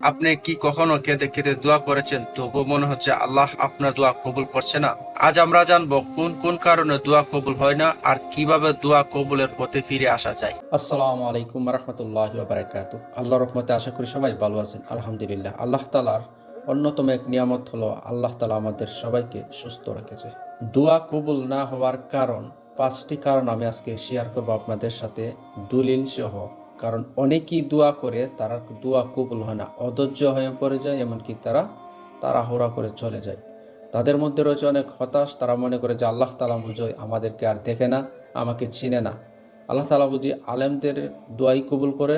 আপনি কি কখনো কেঁদে কেঁদে দোয়া করেছেন? তবু মনে হচ্ছে আল্লাহ আপনার দোয়া কবুল করছে না। আজ আমরা জানব কোন কোন কারণে দোয়া কবুল হয় না আর কীভাবে দোয়া কবুলের পথে ফিরে আসা যায়। আসসালামু আলাইকুম রহমতুল্লাহ আল্লাহ রহমতে আশা করি সবাই ভালো আছেন, আলহামদুলিল্লাহ। আল্লাহ তালার অন্যতম এক নিয়ামত হলো আল্লাহ তালা আমাদের সবাইকে সুস্থ রেখেছে। দোয়া কবুল না হওয়ার কারণ পাঁচটি কারণ আমি আজকে শেয়ার করব আপনাদের সাথে। দলিল সহ কারণ অনেকেই দোয়া করে, তারা দোয়া কবুল হয় না, অধৈর্য হয়ে পড়ে যায়, এমনকি তারা তাড়াহুড়া করে চলে যায়। তাদের মধ্যে রয়েছে অনেক হতাশ, তারা মনে করে যে আল্লাহ তালা বুঝো আমাদেরকে আর দেখে না, আমাকে চিনে না। আল্লাহ তালা বুঝি আলেমদের দোয়াই কবুল করে,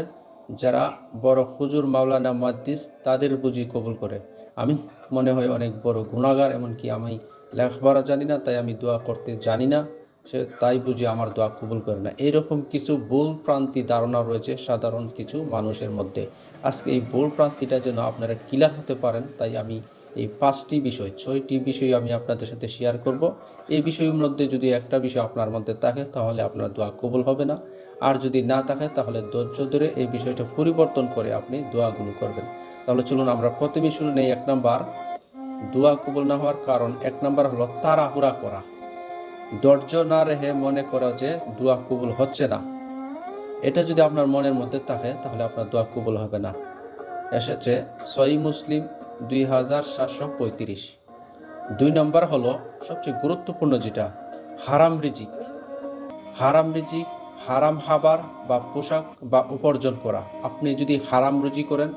যারা বড় হুজুর মাওলানা মাদ্দিস তাদের বুঝি কবুল করে। আমি মনে হয় অনেক বড় গুণাগার এমনকি আমি লেখাপড়া জানি না, তাই আমি দোয়া করতে জানি না। সে তাই বুঝি আমার দোয়া কবুল করে না। এইরকম কিছু ভুল প্রান্তি ধারণা রয়েছে সাধারণ কিছু মানুষের মধ্যে। আজকে এই ভুল প্রান্তিটা যেন আপনারা ক্লিয়ার হতে পারেন, তাই আমি এই পাঁচটি বিষয়, ছয়টি বিষয় আমি আপনাদের সাথে শেয়ার করব। এই বিষয়ের মধ্যে যদি একটা বিষয় আপনার মধ্যে থাকে, তাহলে আপনার দোয়া কবুল হবে না। আর যদি না থাকে, তাহলে ধৈর্য ধরে এই বিষয়টা পরিবর্তন করে আপনি দোয়াগুলো করবেন। তাহলে চলুন আমরা প্রথমে শুনে নেই, এক নাম্বার। দোয়া কবুল না হওয়ার কারণ, এক নাম্বার হলো তাড়াহুড়া করা। ধৈর্য না রেখে মনে করা যে দোয়া কবুল হচ্ছে না। এটা যদি আপনার মনের মধ্যে থাকে, তাহলে আপনার দোয়া কবুল হবে না। এসেছে সই মুসলিম দুই হাজার সাতশো পঁয়ত্রিশ। দুই নম্বর হলো সবচেয়ে গুরুত্বপূর্ণ যেটা, হারাম রিজিক। হারাম রিজিক, হারাম খাবার বা পোশাক বা উপার্জন করা। আপনি যদি হারাম রুজি করেন,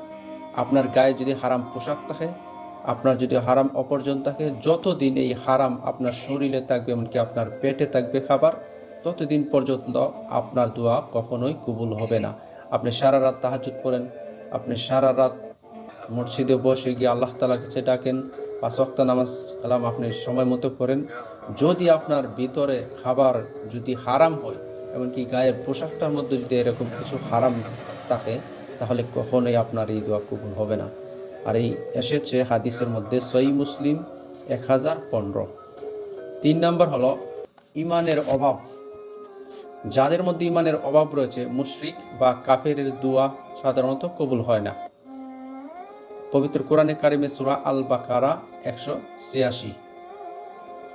আপনার গায়ে যদি হারাম পোশাক থাকে আপনার যদি হারাম অপরজন থাকে, যতদিন এই হারাম আপনার শরীরে থাকবে, এমনকি আপনার পেটে থাকবে খাবার, ততদিন পর্যন্ত আপনার দোয়া কখনোই কবুল হবে না। আপনি সারা রাত তাহাজুদ করেন আপনি সারা রাত মসজিদে বসে গিয়ে আল্লাহ তালার কাছে ডাকেন, পাঁচ ওয়াক্ত নামাজ কালাম আপনি সময় মতো করেন যদি আপনার ভিতরে খাবার যদি হারাম হয়, এমনকি গায়ের পোশাকটার মধ্যে যদি এরকম কিছু হারাম থাকে, তাহলে কখনোই আপনার এই দোয়া কবুল হবে না। আর এই এসেছে হাদিসের মধ্যে সই মুসলিম এক হাজার পনেরো। তিন নম্বর হলো ইমানের অভাব। যাদের মধ্যে ইমানের অভাব রয়েছে, মুশরিক বা কাফের দোয়া সাধারণত কবুল হয় না। পবিত্র কোরআনে কারিমে সুরা আল বাকারা একশো ছিয়াশি।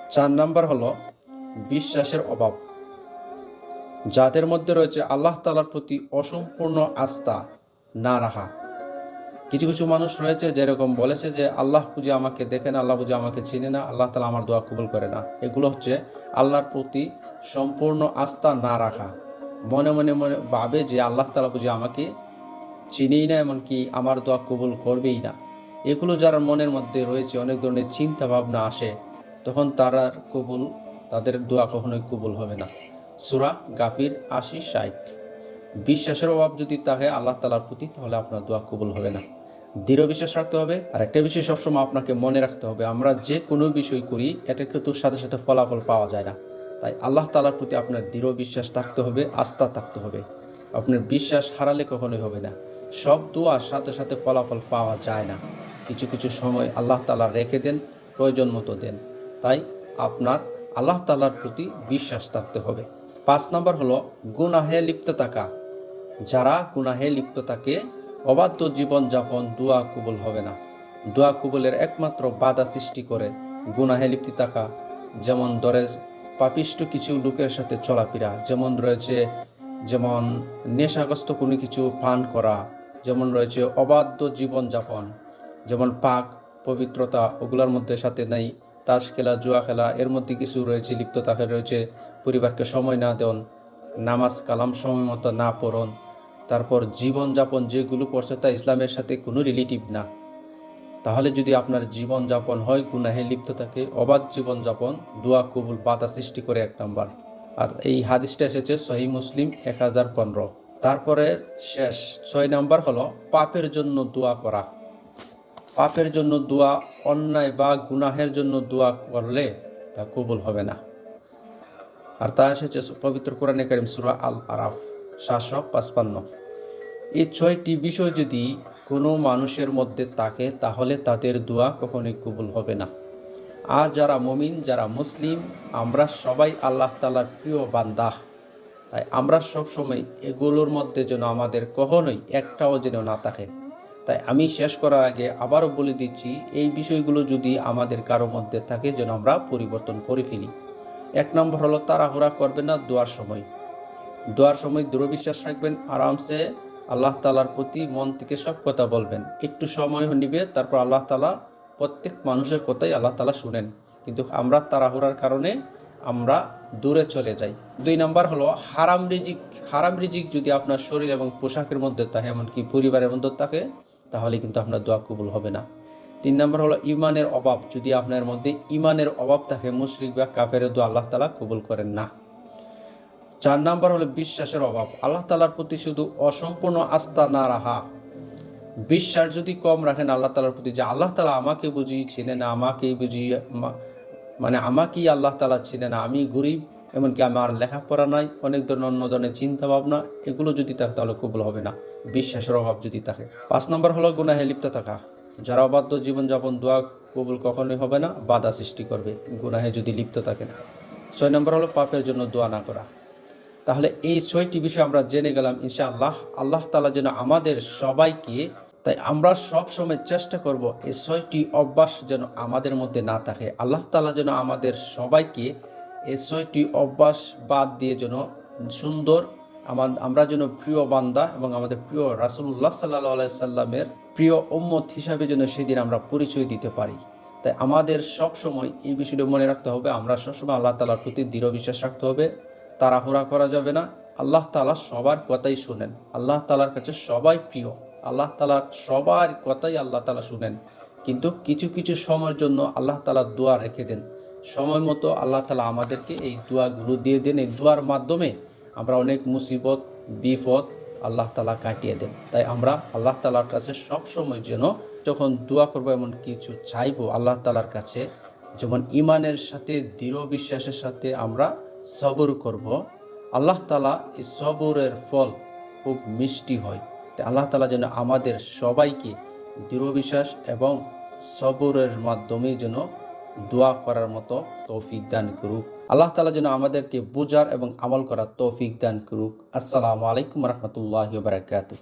চার নম্বর হলো বিশ্বাসের অভাব। যাদের মধ্যে রয়েছে আল্লাহ তালার প্রতি অসম্পূর্ণ আস্থা, না রাখা কিছু কিছু মানুষ রয়েছে যেরকম বলেছে যে আল্লাহ পুজো আমাকে দেখে না, আল্লাহ পুজো আমাকে চিনে না, আল্লাহ তালা আমার দোয়া কবুল করে না। এগুলো হচ্ছে আল্লাহর প্রতি সম্পূর্ণ আস্থা না রাখা। মনে মনে মনে ভাবে যে আল্লাহ তালা পুজো আমাকে চিনেই না, এমনকি আমার দোয়া কবুল করবেই না। এগুলো যারা মনের মধ্যে রয়েছে, অনেক ধরনের চিন্তা ভাবনা আসে, তখন তারা কবুল, তাদের দোয়া কখনোই কবুল হবে না। সুরা গাফির আশি ষাট। বিশ্বাসের অভাব যদি থাকে আল্লাহ তালার প্রতি, তাহলে আপনার দোয়া কবুল হবে না। দৃঢ় বিশ্বাস রাখতে হবে, আর একটা বিষয় সবসময় আপনাকে মনে রাখতে হবে, আমরা যে কোনো বিষয় করি এটা কিন্তু সাথে সাথে ফলাফল পাওয়া যায় না। তাই আল্লাহ তালার প্রতি আপনার দৃঢ় বিশ্বাস থাকতে হবে, আস্থা থাকতে হবে। আপনার বিশ্বাস হারালে কখনোই হবে না। সব দোয়ার সাথে সাথে ফলাফল পাওয়া যায় না। কিছু কিছু সময় আল্লাহ তালা রেখে দেন, প্রয়োজন মতো দেন। তাই আপনার আল্লাহ তালার প্রতি বিশ্বাস থাকতে হবে। পাঁচ নম্বর হলো, গুনাহে লিপ্ত থাকা। যারা গুনাহে লিপ্ত থাকে অবাধ্য জীবনযাপন দোয়া কবুল হবে না। দোয়া কবুলের একমাত্র বাধা সৃষ্টি করে গুনাহে লিপ্তি থাকা, যেমন ধরে পাপিষ্ট কিছু লোকের সাথে চলাফেরা, যেমন রয়েছে, যেমন নেশাগ্রস্ত কোনো কিছু পান করা, যেমন রয়েছে অবাধ্য জীবনযাপন যেমন পাক পবিত্রতা ওগুলোর মধ্যে সাথে নেই, তাস খেলা, জুয়া খেলা, এর মধ্যে কিছু রয়েছে, লিপ্ত থাকে রয়েছে, পরিবারকে সময় না দেন নামাজ কালাম সময় মতো না পড়ন তারপর জীবনযাপন যেগুলো করছে তা ইসলামের সাথে কোনো রিলেটিভ না। তাহলে যদি আপনার জীবনযাপন হয়, গুনাহে লিপ্ত থাকে, অবাধ জীবনযাপন, দোয়া কবুল, বাধা সৃষ্টি করে এক নাম্বার। আর এই হাদিসটা এসেছে সহি মুসলিম এক হাজার পনেরো। তারপরে শেষ, ছয় নাম্বার হলো পাপের জন্য দোয়া করা। পাপের জন্য দোয়া, অন্যায় বা গুনাহের জন্য দোয়া করলে তা কবুল হবে না। আর তা এসেছে পবিত্র কোরআনে কারিম সুরা আল আরাফ। সাতশো পাঁচপান্ন। এই ছয়টি বিষয় যদি কোনো মানুষের মধ্যে থাকে, তাহলে তাদের দোয়া কখনোই কবুল হবে না। আর যারা মমিন, যারা মুসলিম, আমরা সবাই আল্লাহ তালার প্রিয় বান্দা। তাই আমরা সব সময় এগুলোর মধ্যে যেন আমাদের কখনোই একটাও যেন না থাকে। তাই আমি শেষ করার আগে আবারও বলে দিচ্ছি, এই বিষয়গুলো যদি আমাদের কারও মধ্যে থাকে, যেন আমরা পরিবর্তন করে ফেলি। এক নম্বর হলো, তাড়াহুড়া করবে না দোয়ার সময়। দোয়ার সময় দৃঢ় বিশ্বাস রাখবেন, আরামসে আল্লাহ তালার প্রতি মন থেকে সব কথা বলবেন। একটু সময় নিবে, তারপর আল্লাহ তালা প্রত্যেক মানুষের কথাই আল্লাহ তালা শুনেন। কিন্তু আমরা তাড়াহুড়ার কারণে আমরা দূরে চলে যাই। দুই নাম্বার হলো হারাম রিজিক। হারাম রিজিক যদি আপনার শরীর এবং পোশাকের মধ্যে থাকে, এমনকি পরিবারের মধ্যে থাকে, তাহলে কিন্তু আপনার দোয়া কবুল হবে না। তিন নম্বর হলো ইমানের অভাব। যদি আপনার মধ্যে ইমানের অভাব থাকে, মুশরিক বা কাফের দোয়া আল্লাহ তালা কবুল করেন না। চার নাম্বার হলো বিশ্বাসের অভাব। আল্লাহ তালার প্রতি শুধু অসম্পূর্ণ আস্থা না রাখা। বিশ্বাস যদি কম রাখেন আল্লাহ তালার প্রতি, যে আল্লাহ তালা আমাকে বুঝি চিনেন, আমাকেই বুঝি মা- মানে আমাকেই আল্লাহ তালা চিনেন, আমি গরিব, এমনকি আমার লেখাপড়া নাই, অনেক ধরনের অন্য ধরনের চিন্তা ভাবনা এগুলো যদি থাকে তাহলে কবুল হবে না। বিশ্বাসের অভাব যদি থাকে। পাঁচ নম্বর হলো গুনাহে লিপ্ত থাকা। যারা অবাধ্য জীবনযাপন দোয়া কবুল কখনোই হবে না, বাধা সৃষ্টি করবে। গুনাহে যদি লিপ্ত থাকেন ছয় নম্বর হলো পাপের জন্য দোয়া না করা। তাহলে এই ছয়টি বিষয় আমরা জেনে গেলাম, ইনশাআল্লাহ। আল্লাহ তালা যেন আমাদের সবাইকে, তাই আমরা সব সময় চেষ্টা করব এই ছয়টি অভ্যাস যেন আমাদের মধ্যে না থাকে। আল্লাহ তালা যেন আমাদের সবাইকে এই ছয়টি অভ্যাস বাদ দিয়ে যেন সুন্দর, আমার, আমরা যেন প্রিয় বান্দা এবং আমাদের প্রিয় রাসুল্লাহ সাল্লাহ সাল্লামের প্রিয় উম্মত হিসাবে যেন সেদিন আমরা পরিচয় দিতে পারি। তাই আমাদের সব সময় এই বিষয়টি মনে রাখতে হবে, আমরা সবসময় আল্লাহ তালার প্রতি দৃঢ় বিশ্বাস রাখতে হবে। তাড়াহুড়া করা যাবে না। আল্লাহ তালা সবার কথাই শুনেন। আল্লাহ তালার কাছে সবাই প্রিয়। আল্লাহ তালার সবার কথাই আল্লাহ তালা শুনেন। কিন্তু কিছু কিছু সময়ের জন্য আল্লাহ তালা দোয়া রেখে দেন। সময় মতো আল্লাহ তালা আমাদেরকে এই দোয়াগুলো দিয়ে দেন। এই দোয়ার মাধ্যমে আমরা অনেক মুসিবত, বিপদ আল্লাহ তালা কাটিয়ে দেন। তাই আমরা আল্লাহ তালার কাছে সব সময় যেন যখন দোয়া করব এমন কিছু চাইব, আল্লাহ তালার কাছে যেমন ইমানের সাথে, দৃঢ় বিশ্বাসের সাথে আমরা সবর করব। আল্লাহ তালা এই সবরের ফল খুব মিষ্টি হয়। তাই আল্লাহ তালা যেন আমাদের সবাইকে দৃঢ় বিশ্বাস এবং সবরের মাধ্যমে যেন দোয়া করার মতো তৌফিক দান করুক। আল্লাহ তালা যেন আমাদেরকে বোঝার এবং আমল করার তৌফিক দান করুক। আসসালামু আলাইকুম রহমতুল্লাহ বারাকাতু